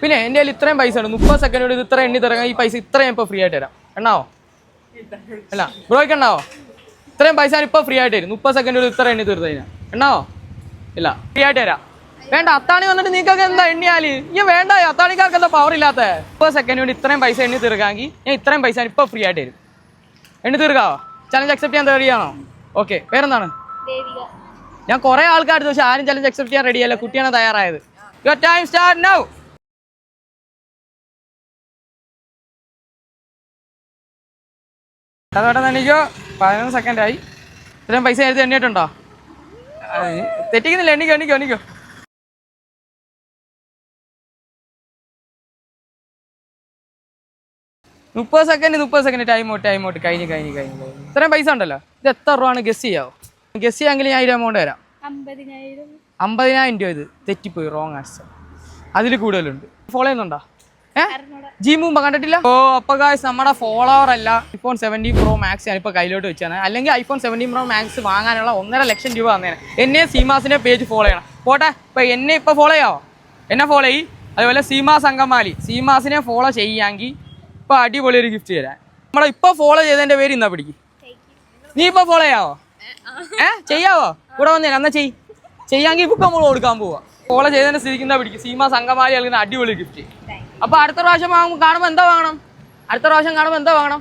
പിന്നെ എന്റെ കയ്യിൽ ഇത്രയും പൈസ ഉണ്ട്. മുപ്പത് സെക്കൻഡ് കൊണ്ട് ഇത് ഇത്ര എണ്ണി തരാം ഈ പൈസ ഇത്രയും ഇപ്പോൾ ഫ്രീ ആയിട്ട് തരാം. എണ്ണാവോ? അല്ല ബ്രോയ്ക്ക് എണ്ണാവോ? ഇത്രയും പൈസ ഇപ്പോൾ ഫ്രീ ആയിട്ട് തരും. മുപ്പത് സെക്കൻഡ് കൊണ്ട് ഇത്ര എണ്ണി തീർത്ത് കഴിഞ്ഞാൽ എണ്ണാവോ? ഇല്ല ഫ്രീ ആയിട്ട് തരാം. വേണ്ട അത്താണി വന്നിട്ട് നിങ്ങൾക്ക് എന്താ എണ്ണിയാൽ? ഞാൻ വേണ്ട അത്താണിക്കാർക്ക് എന്താ പവർ ഇല്ലാത്ത? മുപ്പത് സെക്കൻഡ് കൊണ്ട് ഇത്രയും പൈസ എണ്ണി തീർക്കാമെങ്കിൽ ഞാൻ ഇത്രയും പൈസ ഇപ്പോൾ ഫ്രീ ആയിട്ട് തരും. എണ്ണി തീർക്കാവോ? ചലഞ്ച് അക്സെപ്റ്റ് ചെയ്യാൻ റെഡിയാണോ ഓക്കെ വേറെന്താണ് ഞാൻ കുറെ ആൾക്കാർ പക്ഷെ ആരും ചലഞ്ച് അക്സെപ്റ്റ് ചെയ്യാൻ റെഡിയല്ല കുട്ടിയാണ് തയ്യാറായത്. യുവർ ടൈം സ്റ്റാർട്ട് നൗ അതോടെ തന്നെ എനിക്കോ പതിനൊന്ന് സെക്കൻഡ് ആയി. ഇത്രയും പൈസ നേരത്തെ എണ്ണിയിട്ടുണ്ടോ? തെറ്റിക്കുന്നില്ല? എണ്ണിക്കോ എണ്ണിക്കോ എണ്ണിക്കോ. മുപ്പത് സെക്കൻഡ് മുപ്പത് second time out time out കഴിഞ്ഞ് കഴിഞ്ഞ് കഴിഞ്ഞ് കഴിഞ്ഞ്. ഇത്രയും പൈസ ഉണ്ടല്ലോ. ഇത് എത്ര രൂപയാണ് ഗസ് ചെയ്യാവോ? ഗസ് ചെയ്യാമെങ്കിൽ ഞാൻ ഒരു എമൗണ്ട് തരാം. അമ്പതിനായിരം. രൂപ ഇത്. തെറ്റിപ്പോയി റോങ് ആൻസർ അതിൽ കൂടുതലുണ്ട്. ഫോളോ ചെയ്യുന്നുണ്ടോ? ഏ? അറിഞ്ഞൂടാ. ജി മുമ്പ് കണ്ടിട്ടില്ല? ഓ അപ്പൊ ഗായ്സ് നമ്മുടെ ഫോളോവർ അല്ല. ഐഫോൺ സെവന്റീൻ പ്രോ മാക്സ് ഇപ്പൊ കയ്യിലോട്ട് വെച്ചാണ് അല്ലെങ്കിൽ ഐഫോൺ സെവന്റീൻ പ്രോ മാക്സ് വാങ്ങാനുള്ള ഒന്നര ലക്ഷം രൂപ തന്നേനെ. എന്നെ സീമാസിന്റെ പേജ് ഫോളോ ചെയ്യണം. പോട്ടെ ഇപ്പൊ എന്നെ ഇപ്പൊ ഫോളോ ചെയ്യാവോ? എന്നെ ഫോളോ ചെയ്യ്. അതുപോലെ സീമാസ് അങ്കമാലി. സീമാസിനെ ഫോളോ ചെയ്യാമെങ്കിൽ ഇപ്പൊ അടിപൊളി ഒരു ഗിഫ്റ്റ് തരാം. നമ്മളെ ഇപ്പൊ ഫോളോ ചെയ്തതിന്റെ പേര് ഇന്നാ പിടിക്കും. നീ ഇപ്പൊ ഫോളോ ചെയ്യാവോ? ഏ ചെയ്യാവോ? കൂടെ വന്നേ എന്നാ ചെയ് ചെയ്യാമെങ്കിൽ ഇപ്പൊ നമ്മൾ കൊടുക്കാൻ പോവാ. ഫോളോ ചെയ്തതിന്റെ സ്ഥിതിക്ക് ഇന്നാ പിടിക്കും. സീമാസ് അങ്കമാലി നൽകുന്ന അടിപൊളി ഗിഫ്റ്റ് അപ്പൊ അടുത്ത പ്രാവശ്യം കാണുമ്പോ എന്താ വാങ്ങണം? അടുത്ത പ്രാവശ്യം കാണുമ്പോ എന്താ വാങ്ങണം?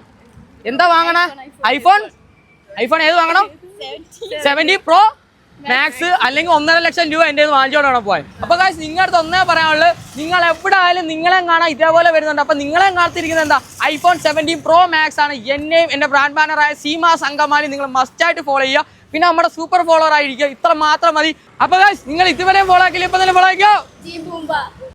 എന്താ വാങ്ങണേ? ഐഫോൺ? ഐഫോൺ ഏത് വാങ്ങണം? സെവന്റി പ്രോ മാക്സ് അല്ലെങ്കിൽ ഒന്നര ലക്ഷം രൂപ എന്റെ വാങ്ങിച്ചോണ്ടാണ് പോകാൻ അപ്പൊ കാശ് നിങ്ങളുടെ അടുത്ത് ഒന്നേ പറയാനുള്ളത് നിങ്ങൾ എവിടെ ആയാലും നിങ്ങളെ കാണാൻ ഇതേപോലെ വരുന്നുണ്ട്. അപ്പൊ നിങ്ങളെ കാണത്തിരിക്കുന്നത് എന്താ? ഐഫോൺ സെവന്റീൻ പ്രോ മാക്സ് ആണ്. എന്നെയും എന്റെ ബ്രാൻഡ് ബാനറായ സീമ സംഘമാലി നിങ്ങൾ മസ്റ്റ് ആയിട്ട് ഫോളോ ചെയ്യുക. പിന്നെ നമ്മുടെ സൂപ്പർ ഫോളോവർ ആയിരിക്കുക. ഇത്ര മാത്രം മതി. അപ്പൊ കാശ് നിങ്ങൾ ഇതുവരെയും ഫോളോ ആക്കില്ല ഇപ്പൊ തന്നെ ഫോളോ ആക്കിയോ?